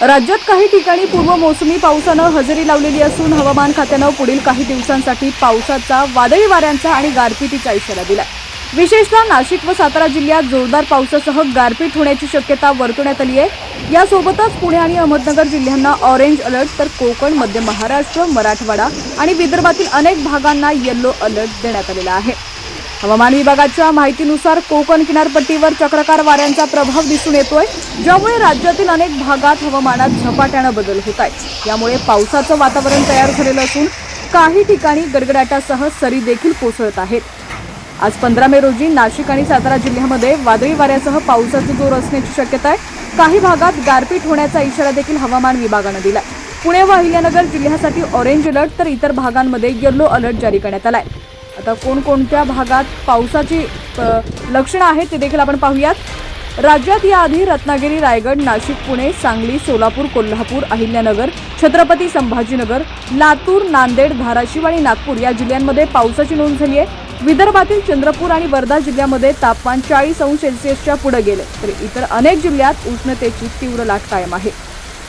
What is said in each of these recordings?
राज्यात काही ठिकाणी पूर्व मोसमी पावसानं हजेरी लावलेली असून हवामान खात्यानं पुढील काही दिवसांसाठी पावसाचा वादळी वाऱ्यांचा आणि गारपिटीचा इशारा दिला विशेषतः नाशिक व सातारा जिल्ह्यात जोरदार पावसासह गारपीट होण्याची शक्यता वर्तवण्यात आली आहे. यासोबतच पुणे आणि अहमदनगर जिल्ह्यांना ऑरेंज अलर्ट तर कोकण मध्य महाराष्ट्र मराठवाडा आणि विदर्भातील अनेक भागांना येल्लो अलर्ट देण्यात आलेला आहे. हवामान विभागाच्या माहितीनुसार कोकण किनारपट्टीवर चक्रकार वाऱ्यांचा प्रभाव दिसून येतोय ज्यामुळे राज्यातील अनेक भागात हवामानात झपाट्यानं बदल होत आहेत. यामुळे पावसाचं वातावरण तयार झालेलं असून काही ठिकाणी गडगडाटासह सरी देखील कोसळत आहेत. आज पंधरा मे रोजी नाशिक आणि सातारा जिल्ह्यामध्ये वादळी वाऱ्यासह पावसाचा जोर असण्याची शक्यता आहे. काही भागात गारपीट होण्याचा इशारा देखील हवामान विभागानं दिलाय. पुणे व अहिल्यानगर जिल्ह्यासाठी ऑरेंज अलर्ट तर इतर भागांमध्ये येल्लो अलर्ट जारी करण्यात आलाय. आता कोणकोणत्या भागात पावसाची लक्षणं आहेत ते देखील आपण पाहूयात. राज्यात याआधी रत्नागिरी रायगड नाशिक पुणे सांगली सोलापूर कोल्हापूर अहिल्यानगर छत्रपती संभाजीनगर लातूर नांदेड धाराशिव आणि नागपूर या जिल्ह्यांमध्ये पावसाची नोंद झाली आहे विदर्भातील चंद्रपूर आणि वर्धा जिल्ह्यामध्ये तापमान चाळीस अंश सेल्सिअसच्या पुढे गेले. तर इतर अनेक जिल्ह्यात उष्णतेची तीव्र लाट कायम आहे.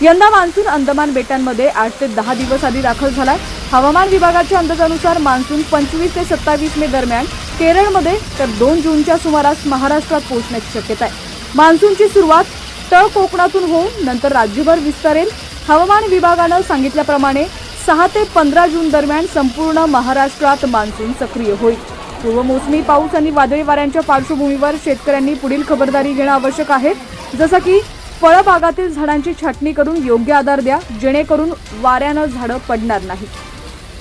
यंदा मान्सून अंदमान बेटांमध्ये आठ ते दहा दिवस आधी दाखल झालाय. हवामान विभागाच्या अंदाजानुसार मान्सून पंचवीस ते सत्तावीस मे दरम्यान केरळमध्ये तर दोन जूनच्या सुमारास महाराष्ट्रात पोहोचण्याची शक्यता आहे मान्सूनची सुरुवात तळ कोकणातून होऊन नंतर राज्यभर विस्तारेल. हवामान विभागानं सांगितल्याप्रमाणे सहा ते पंधरा जून दरम्यान संपूर्ण महाराष्ट्रात मान्सून सक्रिय होईल. पूर्व मोसमी पाऊस आणि वादळी वाऱ्यांच्या पार्श्वभूमीवर शेतकऱ्यांनी पुढील खबरदारी घेणं आवश्यक आहे. जसं की फळबागातील झाडांची छाटणी करून योग्य आधार द्या जेणेकरून वाऱ्यानं झाडं पडणार नाहीत.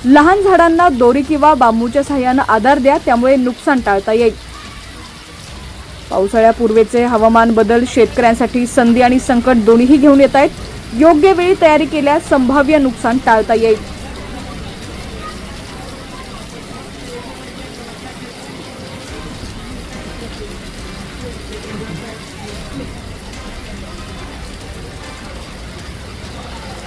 लहान झाडांना दोरी किंवा बांबूच्या सहाय्यानं आधार द्या त्यामुळे नुकसान टाळता येईल. पावसाळ्यापूर्वीचे हवामान बदल शेतकऱ्यांसाठी संधी आणि संकट दोन्हीही घेऊन येत आहेत. योग्य वेळी तयारी केल्यास संभाव्य नुकसान टाळता येईल.